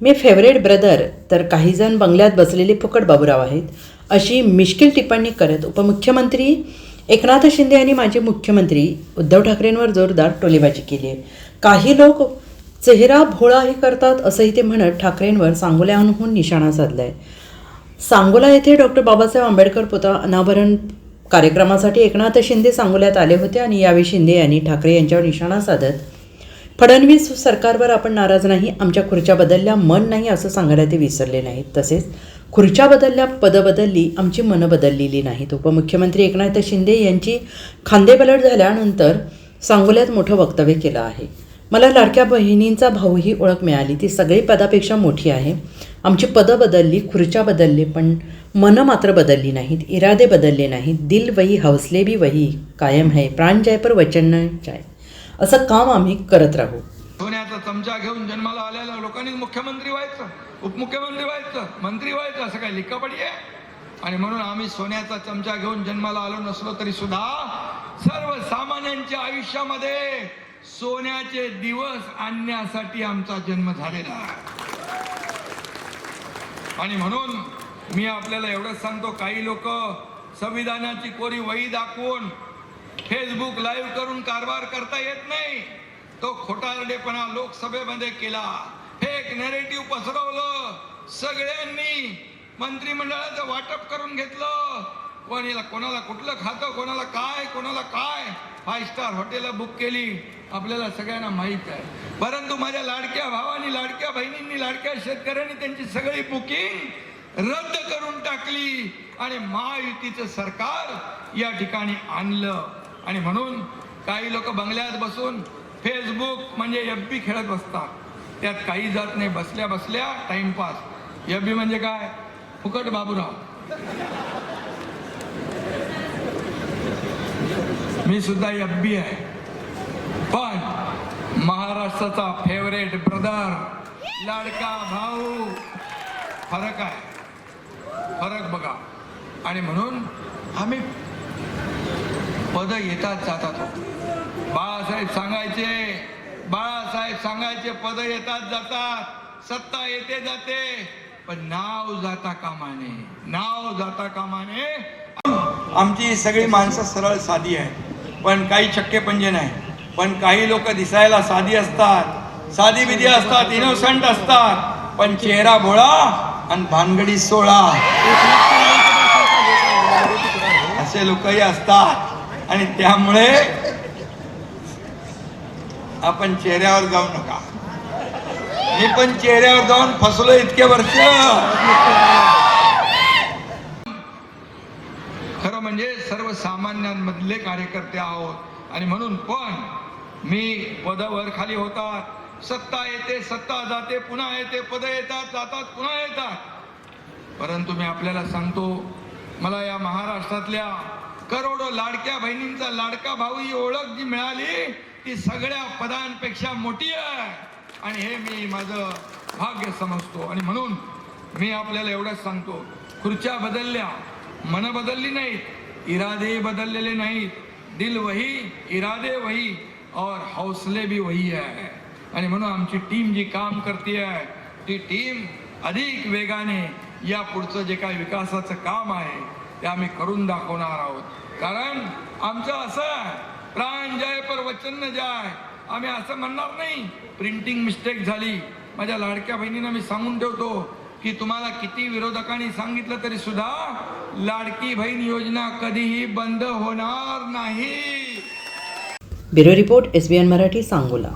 मी favourite brother तर काहीजण बंगल्यात बसलेले फुकट बाबूराव आहेत. अशी मिश्किल टिप्पणी करत उपमुख्यमंत्री एकनाथ शिंदे यांनी माजी मुख्यमंत्री उद्धव ठाकरेंवर जोरदार टोलेबाजी केली आहे. काही लोक चेहरा भोळाही करतात असंही ते म्हणत ठाकरेंवर सांगोल्याहून निशाणा साधला आहे सांगोला येथे डॉक्टर बाबासाहेब आंबेडकर पुतळा अनावरण कार्यक्रमासाठी एकनाथ शिंदे सांगोल्यात आले होते आणि यावेळी शिंदे यांनी ठाकरे यांच्यावर निशाणा साधत फडणवीस सरकारवर आपण नाराज नाही आमच्या खुर्च्या बदलल्या मन नाही असं सांगायला ते विसरले नाहीत. तसेच खुर्च्या बदलल्या पदं बदलली आमची मनं बदललेली नाहीत. उपमुख्यमंत्री एकनाथ शिंदे यांची खांदेपलट झाल्यानंतर सांगोल्यात मोठं वक्तव्य केलं आहे. मला लाडक्या बहिणींचा भाऊही ओळख मिळाली. ती सगळी पदापेक्षा मोठी आहे. आमची पदं बदलली खुर्च्या बदलली पण मनं मात्र बदलली नाहीत. इरादे बदलले नाहीत. दिल वही हौसले भी वही कायम है प्राण जाय पर वचन जाय. असं काम आम्ही करत राहू. सोन्याचा चमचा घेऊन जन्माला आलेल्या लोकांनी मुख्यमंत्री व्हायचं उपमुख्यमंत्री व्हायचं मंत्री व्हायचं असं काय लिखापडी आहे. आणि म्हणून आम्ही सोन्याचा चमचा घेऊन जन्माला आलो नसलो तरी सुद्धा सर्वसामान्यांच्या आयुष्यामध्ये सोन्याचे दिवस आणण्यासाठी आमचा जन्म झालेला आहे. आणि म्हणून मी आपल्याला एवढंच सांगतो काही लोक संविधानाची कोरी वही दाखवून फेसबुक लाईव्ह करून कारभार करता येत नाही. तो खोटारडेपणा लोकसभेमध्ये केला. फेक नेरेटिव्ह पसरवलं. सगळ्यांनी मंत्रिमंडळाचं वाटप करून घेतलं. कोणीला कोणाला कुठलं खातं कोणाला काय कोणाला काय? फाय स्टार हॉटेल बुक केली. आपल्याला सगळ्यांना माहीत आहे. परंतु माझ्या लाडक्या भावानी लाडक्या बहिणींनी लाडक्या शेतकऱ्यांनी त्यांची सगळी बुकिंग रद्द करून टाकली. आणि महायुतीचं सरकार या ठिकाणी आणलं. आणि म्हणून काही लोक बंगल्यात बसून फेसबुक म्हणजे एफ बी खेळत बसतात. त्यात काही जात नाही. बसल्या बसल्या टाइमपास एफ बी म्हणजे काय? फुकट बाबूराव. मी सुद्धा एफ बी आहे. पण महाराष्ट्राचा फेवरेट ब्रदर लाडका भाऊ फरक आहे. फरक बघा. आणि म्हणून आम्ही पद येतात जातात. बाळासाहेब सांगायचे बाळासाहेब सांगायचे पद येतात जातात. सत्ता येते जाते पण नाव जाता कामाने नाव जाता कामाने. आमची सगळी माणसं सरळ साधी आहे पण काही चक्के पंजे नाही. पण काही लोक दिसायला साधी असतात. साधी विधी असतात इनोसंट असतात. पण चेहरा भोळा आणि भानगडी सोळा. असे लोकही असतात. आणि त्यामुळे आपण चेहऱ्यावर जाऊ नका. मी पण चेहऱ्यावर जाऊन फसलो इतके वर्ष. खरं म्हणजे सर्वसामान्यांमधले कार्यकर्ते आहोत. आणि म्हणून पण मी पदावर खाली होतात सत्ता येते सत्ता जाते पुन्हा येते पद येतात जातात पुन्हा येतात. परंतु मी आपल्याला सांगतो मला या महाराष्ट्रातल्या करोडो लाडक्या बहिणींचा लाडका भाऊ ही ओळख जी मिळाली ती सगळ्या पदांपेक्षा मोठी आहे. आणि हे मी माझं भाग्य समजतो. आणि म्हणून मी आपल्याला एवढंच सांगतो खुर्च्या बदलल्या मन बदलली नाहीत इरादे बदललेले नाहीत. दिल वही इरादे वही और हौसले भी वही आहे. आणि म्हणून आमची टीम जी काम करते आहे ती टीम अधिक वेगाने या पुढचं जे काही विकासाचं काम आहे ते आम्ही करून दाखवणार आहोत. कारण आमचं असं आहे प्राण जय पर वचन जाय. आम्ही असं म्हणणार नाही प्रिंटिंग मिस्टेक झाली. माझ्या लाडक्या बहिणींना मी सांगून ठेवतो की तुम्हाला किती विरोधकांनी सांगितलं तरी सुद्धा लाडकी बहीण योजना कधीही बंद होणार नाही. Bureau report S B N Marathi Sangola.